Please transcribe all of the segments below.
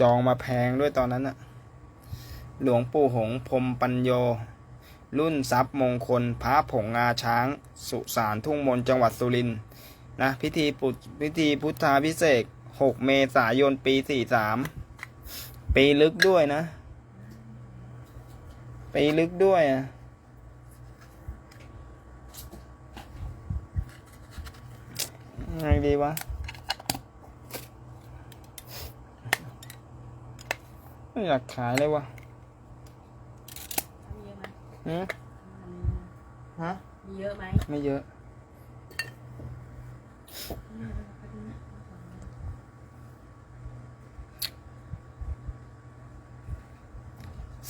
จองมาแพงด้วยตอนนั้นน่ะหลวงปู่หงพรมปัญโย รุ่นทรัพย์มงคลพระผงงาช้าง สุสานทุ่งมนจังหวัดสุรินทร์นะ พิธีปุพิธีพุทธาพิเศษ6เมษายนปี 43 ปีลึกด้วยนะ ปีลึกด้วยอะไงดีวะ ไม่อยากขายเลยวะมีเยอะไหมหืมฮะ มีเยอะไหมไม่เยอะ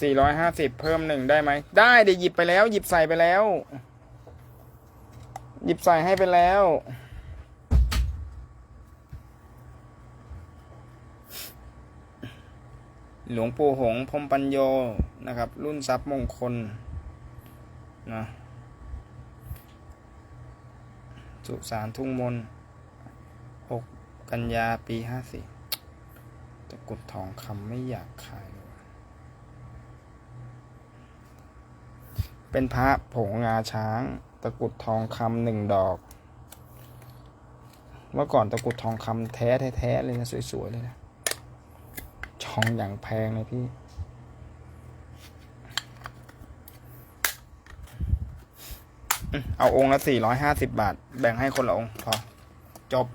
สี่ร้อยห้าสิบเพิ่มหนึ่งได้ไหม ได้เดี๋ยวหยิบไปแล้ว หยิบใส่ไปแล้ว หยิบใส่ให้ไปแล้ว หลวงปู่หงพรมปัญโยนะครับ รุ่นทรัพย์มงคลนะสุสานทุ่งมนหกกันยาปีห้าสี่ตะกุดทองคำไม่อยากขาย เป็นพระผงงาช้าง ตะกุดทองคำหนึ่งดอก เมื่อก่อนตะกุดทองคำแท้แท้เลยนะ สวย ๆ เลยนะ องอย่างแพงเลยพี่ เอาองค์ละสี่ร้อยห้าสิบบาท แบ่งให้คนละองค์พอ จบ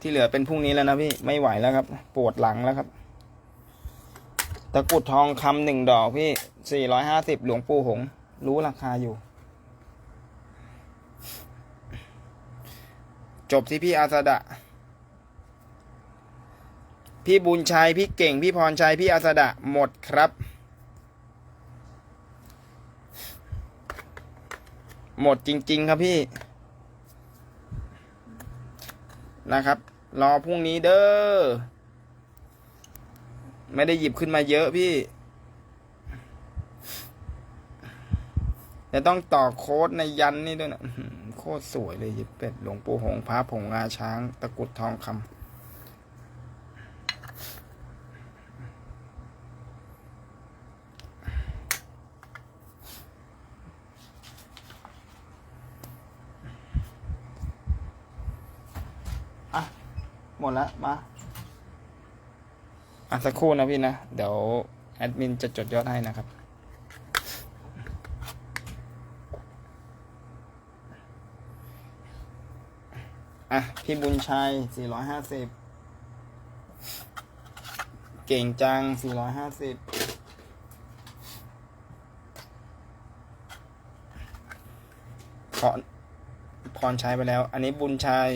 ที่เหลือเป็นพรุ่งนี้แล้วนะพี่ ไม่ไหวแล้วครับ ปวดหลังแล้วครับ ตะกรุดทองคำหนึ่งดอกพี่สี่ร้อยห้าสิบหลวงปู่หง รู้ราคาอยู่ จบที่พี่อาสดะ พี่บุญชัย พี่เก่ง พี่พรชัย พี่อาสดะ หมดครับ หมดจริง ๆ ครับพี่ นะครับ รอพรุ่งนี้เด้อ ไม่ได้หยิบขึ้นมาเยอะพี่จะต้องต่อโค้ดในยันนี่ด้วยนะ โคตรสวยเลยยิบเป็ดหลวงปู่หงพระผงงาช้าง ตะกุดทองคำอะ หมดแล้วมา อะ สักครู่นะพี่นะ เดี๋ยว แอดมินจะจดยอดให้นะครับ อะ พี่บุญชัย 450 เก่งจัง 450ขอพรชัยไปแล้ว อันนี้บุญชัย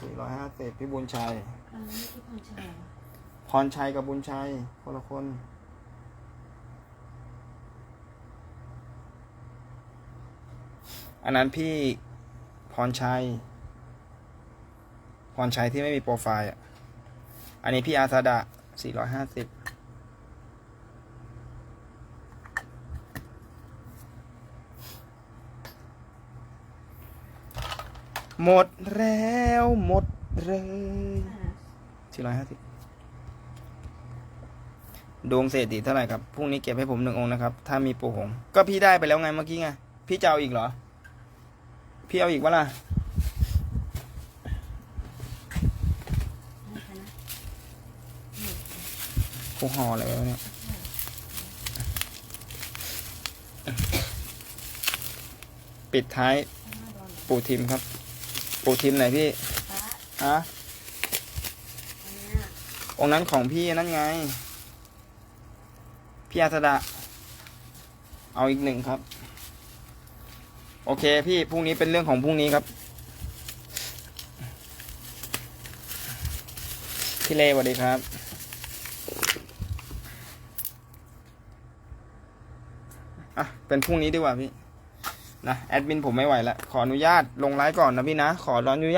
450พี่บุญชัย อันนี้ที่พรชัยพรชัยกับบุญชัย คนละคน อันนั้นพี่ พรชัย พรชัยที่ไม่มีโปรไฟล์อะ อันนี้พี่อาซาดะ450หมดแล้วหมดเลยสี่ร้อยห้าสิบดวงเศรษฐีเท่าไหร่ครับ พรุ่งนี้เก็บให้ผมหนึ่งองค์นะครับ ถ้ามีปูหง ก็พี่ได้ไปแล้วไงเมื่อกี้ไง พี่จะเอาอีกเหรอ พี่เอาอีกวะล่ะกูห่ออะไรวะเนี่ยปิดท้าย ปูทิมครับ ปูทิมไหนพี่ฮะองนั้นของพี่นั่นไง พี่อาสดะเอาอีกหนึ่งครับ โอเคพี่พรุ่งนี้เป็นเรื่องของพรุ่งนี้ครับ พี่เลสวัสดีครับ อะ เป็นพรุ่งนี้ดีกว่าพี่ นะ แอดมินผมไม่ไหวแล้ว ขออนุญาตลงไลฟ์ก่อนนะพี่นะ ขอรอนุญาต